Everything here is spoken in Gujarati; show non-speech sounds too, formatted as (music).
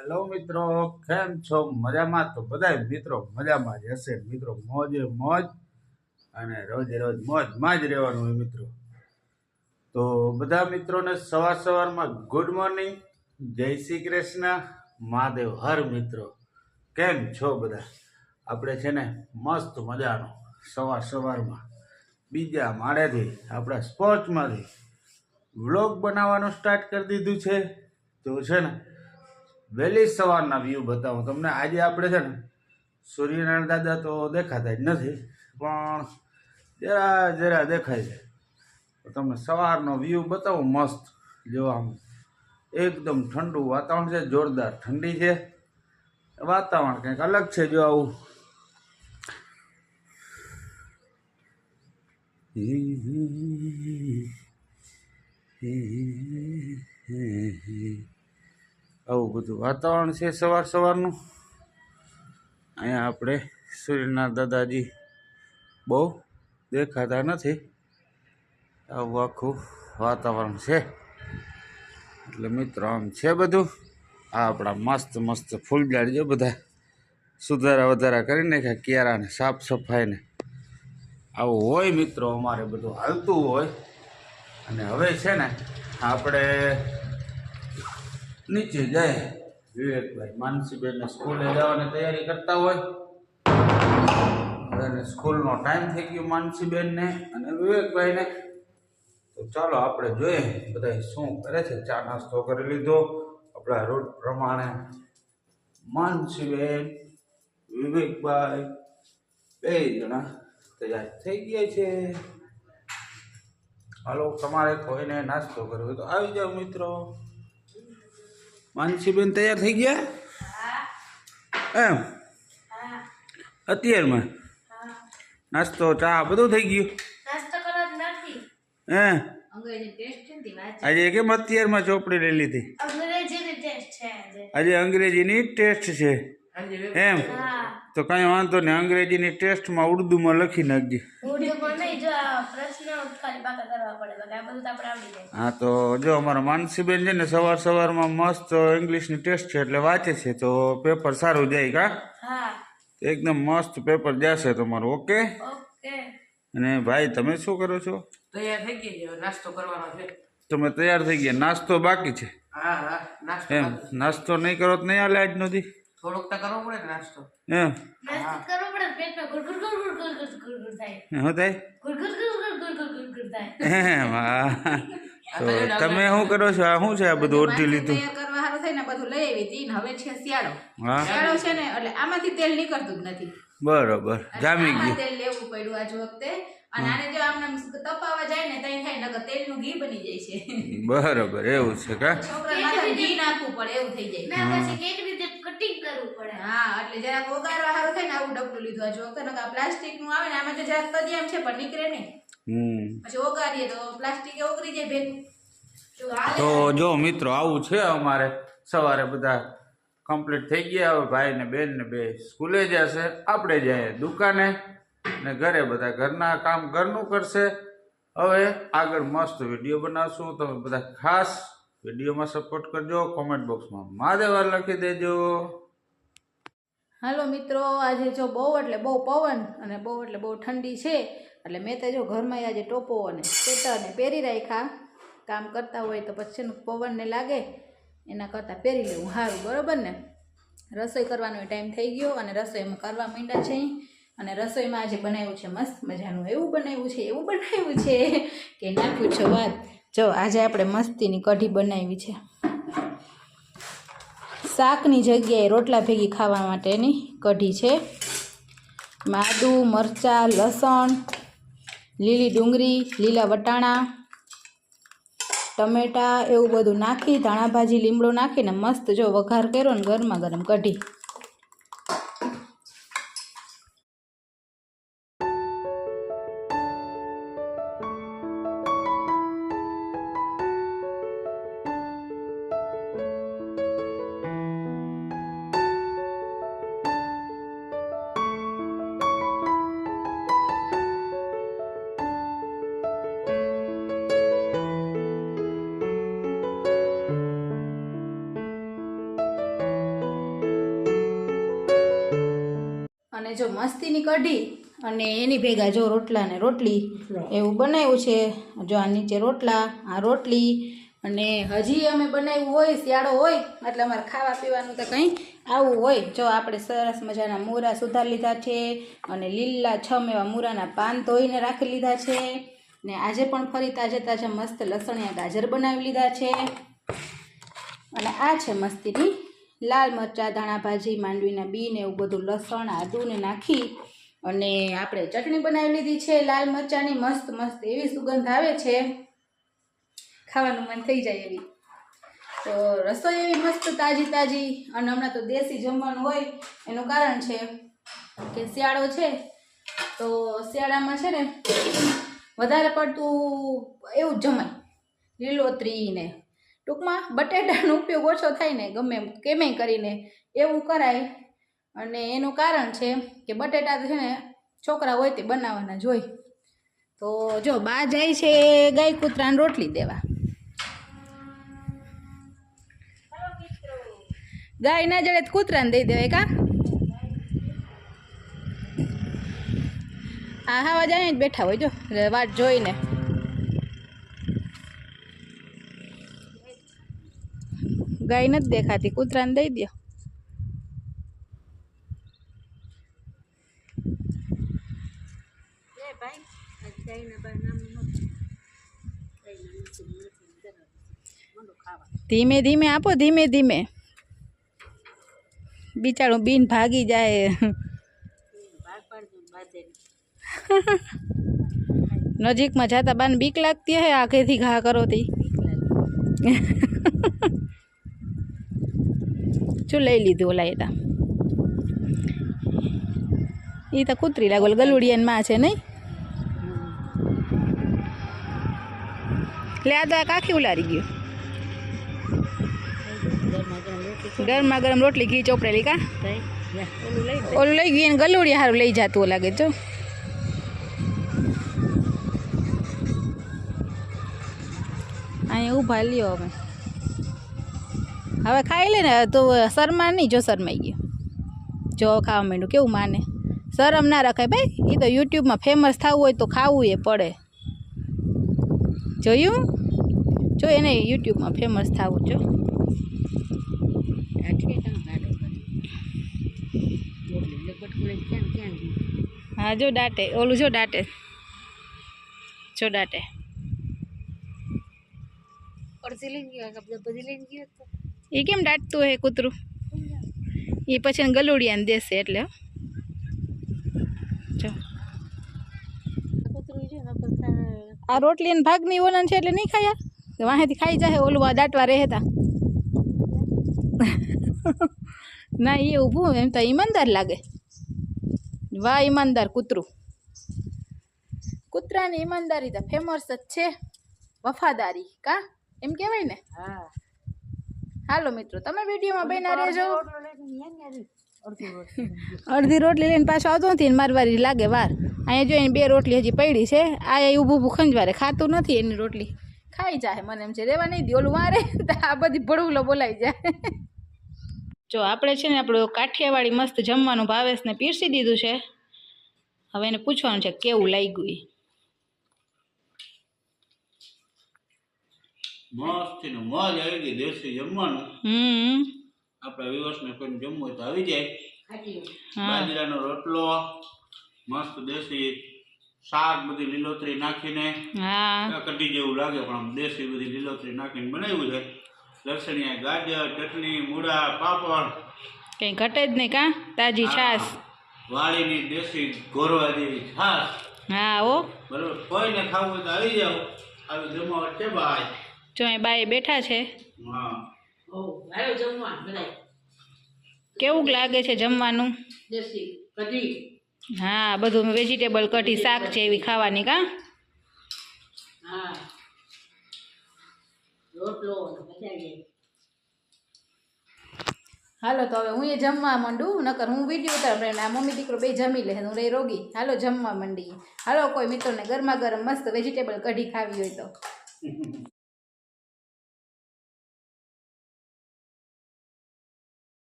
હેલો મિત્રો, કેમ છો? મજામાં? તો બધા મિત્રો મજામાં જ હશે. મિત્રો, મોજે મોજ અને રોજે રોજ મોજમાં જ રહેવાનું હોય મિત્રો. તો બધા મિત્રોને સવાર સવારમાં ગુડ મોર્નિંગ જય શ્રી કૃષ્ણ. મહાદેવ. હર મિત્રો. કેમ છો બધા? આપણે છે ને મસ્ત મજાનો સવાર સવારમાં. બીજા માળેથી, આપણા સ્પોર્ટ્સમાંથી વ્લોગ બનાવવાનું સ્ટાર્ટ કરી દીધું છે. તો છે ને વહેલી સવારના વ્યૂ બતાવું તમને આજે આપણે છે ને સૂર્યનારાયણ દાદા તો દેખાતા જ નથી પણ જરા જરા દેખાય છે તમને સવારનો વ્યૂ બતાવું મસ્ત જોવા એકદમ ઠંડુ વાતાવરણ છે જોરદાર ઠંડી છે વાતાવરણ કંઈક અલગ છે જો આવું બધું વાતાવરણ છે સવાર સવારનું. અહીંયા આપણે સૂર્યના દાદાજી બહુ દેખાતા નથી. આવું આખું વાતાવરણ છે. એટલે મિત્રો, આમ છે બધું. આ આપણા મસ્ત મસ્ત ફૂલ ઝાડ જો બધા સુધારા વધારા કરી નાખ્યા, કિયારાને સાફ સફાઈને. આવું હોય મિત્રો, અમારે બધું હાલતું હોય. અને હવે છે ને, આપણે નીચે જાય. વિવેકભાઈ માનસીબેનને સ્કૂલે જવાની તૈયારી કરતા હોય. અને સ્કૂલનો ટાઈમ થઈ ગયો માનસીબેનને અને વિવેકભાઈને. તો ચાલો આપણે જોઈએ બધા શું કરે છે. ચા નાસ્તો કરી લીધો. આપણા રૂટ પ્રમાણે માનસીબેન, વિવેકભાઈ બે જણા તૈયાર થઈ ગયા છે. હાલો, તમારે કોઈને નાસ્તો કરવો તો આવી જાઓ મિત્રો. માનસીબેન તૈયાર થઈ ગયા? એમ? અત્યારમાં? નાસ્તો ચા બધું થઈ ગયું? હે? આજે કેમ અત્યારમાં ચોપડી લઈ લીધી? અંગ્રેજીની ટેસ્ટ છે આજે. આજે અંગ્રેજીની ટેસ્ટ છે. એમ? તો કાંઈ વાંધો નહીં અંગ્રેજીની ટેસ્ટમાં ઉર્દુમાં લખી નાખજે. હા તો જો અમારા માનસીબેન છે ને સવાર સવારમાં મસ્ત ઇંગ્લિશની ટેસ્ટ છે એટલે વાંચે છે તો પેપર સારું જાય કા? એકદમ મસ્ત પેપર જશે તમારું ઓકે? અને ભાઈ તમે શું કરો છો? તૈયાર થઈ ગઈ નાસ્તો કરવાનો છે. તમે તૈયાર થઈ ગયા નાસ્તો બાકી છે? એમ નાસ્તો નહીં કરો તો નહીં આલે આજ નથી થોડોક તો કરવો પડે નાસ્તો. એમ. નાસ્તો કરવો પડે પેટમાં ગુરગુર ગુરગુર ગુરગુર ગુરગુર થાય. હા થાય? ગુરગુર એમ હા તો તમે શું કરો છો? આ શું છે આ બધું ઓઢી લીધું? કરવા સારું થઈને બધું લઈ આવી હતી હવે છે શિયાળો. શિયાળો છે ને એટલે આમાંથી તેલ નીકળતું જ નથી. બરોબર. જામી ગયું. તેલ લેવું પડ્યું આજ વખતે. અને આને જો આમને આમ જાય ને તઈ થાય નકર તેલનું ઘી બની જાય છે. બરોબર એવું છે કા? છોકરા ઘી નાખવું પડે એવું થઈ જાય. ના પછી કેવી રીતે કટિંગ કરવું પડે? હા એટલે જરાક વગાડવા સારું થાય ને આવું ડબલું લીધું આજ વખતે. નકર આ પ્લાસ્ટિકનું આવે ને આમાં તો જરા તદિયામ છે પણ નીકળે નહીં. હમ. પછી તો પ્લાસ્ટિક ઓગળી જાય ભેગું. જો તો જો મિત્રો આવું છે અમારે. સવારે બધા કમ્પ્લીટ થઈ ગયા. હવે ભાઈ ને બેન ને બે સ્કૂલે જશે. આપણે જઈએ દુકાને ને ઘરે બધા ઘરના કામ ઘરનું કરશે. હવે આગળ મસ્ત વીડિયો બનાવશું. તમે બધા ખાસ વિડીયોમાં સપોર્ટ કરજો. કોમેન્ટ બોક્સમાં મહાદેવા લખી દેજો. હાલો મિત્રો આજે જો બહુ એટલે બહુ પવન અને બહુ એટલે બહુ ઠંડી છે. એટલે મેં તો જો ઘરમાં આજે ટોપો અને સ્વેટરને પહેરી રાખ્યા, કામ કરતા હોય તો પછી છે પવનને લાગે, એના કરતાં પહેરી લેવું. સારું બરાબર ને? રસોઈ કરવાનો ટાઈમ થઈ ગયો અને રસોઈમાં કરવા માંડ્યા છે. અને રસોઈમાં આજે બનાવ્યું છે મસ્ત મજાનું. એવું બનાવ્યું છે, એવું બનાવ્યું છે. કે ના પૂછો વાત. જો, આજે આપણે મસ્તીની કઢી બનાવી છે. શાકની જગ્યાએ રોટલા ભેગી ખાવા માટેની કઢી છે. એમાં મરચાં, લસણ લીલી ડુંગળી, લીલા વટાણા, ટમેટા એવું બધું નાખી ધાણા ભાજી લીમડો નાખીને મસ્ત જો વઘાર કર્યો ને ગરમા ગરમ કઢી. અને જો મસ્તીની કઢી અને એની ભેગા જો રોટલા ને રોટલી એવું બનાવ્યું છે જો આ નીચે રોટલા આ રોટલી અને હજી અમે બનાવ્યું હોય શિયાળો હોય એટલે અમારે ખાવા પીવાનું તો કંઈ આવું હોય. જો આપણે સરસ મજાના મૂરા સુધાર લીધા છે અને લીલા છમ એવા મૂરાના પાન ધોઈને રાખી લીધા છે ને આજે પણ ફરી તાજે તાજા મસ્ત લસણિયા ગાજર બનાવી લીધા છે. અને આ છે મસ્તીની લાલ મરચાં, ધાણા ભાજી, માંડવીના બી ને એવું બધું લસણ આદુને નાખી અને આપણે ચટણી બનાવી લીધી છે. લાલ મરચાંની મસ્ત મસ્ત એવી સુગંધ આવે છે. ખાવાનું મન થઈ જાય એવી. તો રસોઈ એવી મસ્ત, તાજી તાજી અને હમણાં તો દેશી જમવાનું હોય. એનું કારણ છે કે શિયાળો છે. તો શિયાળામાં છે ને, વધારે પડતું એવું જમાય. લીલોતરી ને ટૂંકમાં બટેટાનો ઉપયોગ ઓછો થાય ને ગમે એમ કેમે કરીને એવું કરાય. અને એનું કારણ છે કે બટેટા છે ને છોકરા હોય તે બનાવવાના જ હોય. તો જો બા જાય છે ગાય કૂતરાને રોટલી દેવા. ગાય ના જડે કૂતરાને દઈ દેવાય કા? આ હવા જાય જ બેઠા હોય જો, વાટ જોઈને. ગાય નથી દેખાતી કૂતરાને દઈ દો ધીમે ધીમે આપો ધીમે ધીમે બિચારું બીન ભાગી જાય નજીકમાં જતા બાને બીક લાગતી હે આખેથી ઘા કરો તી. (laughs) શું લઈ લીધું ઓલા એ તો કૂતરી લાગોલ ગલુડિયનમાં છે નહીં લે, આ તો આ કાખી ઉલારી ગયું. ગરમા ગરમ રોટલી, ઘી, ચોપડેલી કા? ઓલું લઈ ગયું, એને ગલુડિયા સારું લઈ જતું લાગે જો. અહીંયા ઊભા લ્યો અમે હવે ખાઈ લે ને, તો શરમા નહીં, જો શરમાઈ ગયો. જો ખાવા માંડ્યું, કેવું માને? શરમ ના રખાય ભાઈ એ તો યુટ્યુબમાં ફેમસ થવું હોય તો ખાવું એ પડે. જોયું? જો એને યુટ્યુબમાં ફેમસ થવું, જો. હા, જો દાટે ઓલું જો દાટે જો દાટે એ કેમ દાટતું હોય કૂતરું? એ પછી ગલુડિયાને દેશે એટલે. જો. આ રોટલી ને ભાગની ઓલન છે એટલે નહીં ખાયા? વાહેથી ખાઈ જાય ઓલું આ દાટવા રહેતા. (laughs) ના એ ઊભું એમ તો ઈમાનદાર લાગે. વાહ, ઈમાનદાર કૂતરું. કૂતરાની ઈમાનદારી તો ફેમસ જ છે. વફાદારી, કા? એમ કહેવાય ને? હાલો મિત્રો તમે વિડીયોમાં બન્યા રહેજો. અડધી રોટલી લઈને પાછો આવતો નથી ને મારી વારી લાગે વાર. અહીંયા જો એની બે રોટલી હજી પડી છે આ એ ઊભું ઊભું ખંજવારે ખાતું નથી એની રોટલી. ખાઈ જાય મને એમ છે રેવા નહીં દે ઓલું મારે તો આ બધી ભડુલો બોલાઈ જાય. જો આપણે છે ને આપણું કાઠિયાવાડી મસ્ત જમવાનું ભાવેશને પીરસી દીધું છે. હવે એને પૂછવાનું છે કેવું લાગ્યું મસ્તી નું મોજ આવી ગઈ દેશી જમવાનું. હમ. આપણા વિવર્સને કોઈ જમવું હોય તો આવી જાય. બાજરાનો રોટલો મસ્ત દેશી શાક બધી લીલોતરી નાખીને હા. કઢી જેવું લાગે પણ દેશી બધી લીલોતરી નાખીને બનાવ્યું છે. લસણિયા ગાજર ચટણી મૂળા પાપડ. કઈ ઘટે જ નહીં કા? તાજી છાશ. વાળીની દેશી ગોરવા જેવી છાશ. હા ઓ બરોબર? કોઈને ખાવું હોય તો આવી જાવ આવી જમાવટ છે ભાઈ જો અહીં બાએ બેઠા છે. હા. કેવું લાગે છે જમવાનું? હા બધું વેજીટેબલ કઢી શાક છે એવી ખાવાની કા? હાલો તો હવે હું એ જમવા માંડું નકર હું વીડિયો ઉતાર આ મમ્મી દીકરો બે જમી લે હું રહી રોગી. હાલો જમવા માંડી હાલો કોઈ મિત્રોને ગરમા ગરમ મસ્ત વેજીટેબલ કઢી ખાવી હોય તો. (laughs)